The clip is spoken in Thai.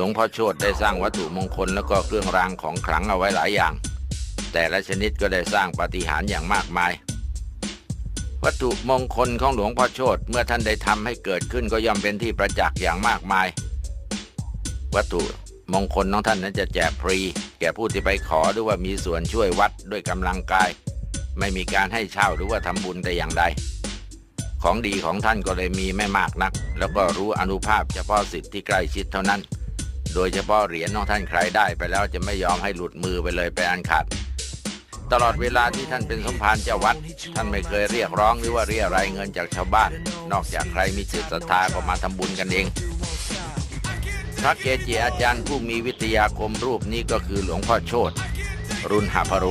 หลวงพ่อโชตได้สร้างวัตถุมงคลแล้วก็เครื่องรางของขลังเอาไว้หลายอย่าง แต่ละชนิดก็ได้สร้างปาฏิหาริย์อย่างมากมาย วัตถุมงคลของหลวงพ่อโชตเมื่อท่านได้ทำให้เกิดขึ้นก็ย่อมเป็นที่ประจักษ์อย่างมากมาย วัตถุมงคลของท่านนั้นจะแจกฟรี แก่ผู้ที่ไปขอหรือว่ามีส่วนช่วยวัดด้วยกำลังกาย ไม่มีการให้เช่าหรือว่าทำบุญแต่อย่างใดของดีของท่านก็เลยมีไม่มากนัก แล้วก็รู้อนุภาพเฉพาะสิทธิ์ที่ใกล้ชิดเท่านั้น โดยเฉพาะเหรียญของท่านใครได้ไปแล้วจะไม่ยอมให้หลุดมือไปเลยไปอันขาด ตลอดเวลาที่ท่านเป็นสมภารเจ้าวัด ท่านไม่เคยเรียกร้องหรือว่าเรียรายเงินจากชาวบ้าน นอกจากใครมีจิตศรัทธาก็มาทำบุญกันเอง พระเกจิอาจารย์ผู้มีวิทยาคมรูปนี้ก็คือหลวงพ่อโชตรุนหาพโร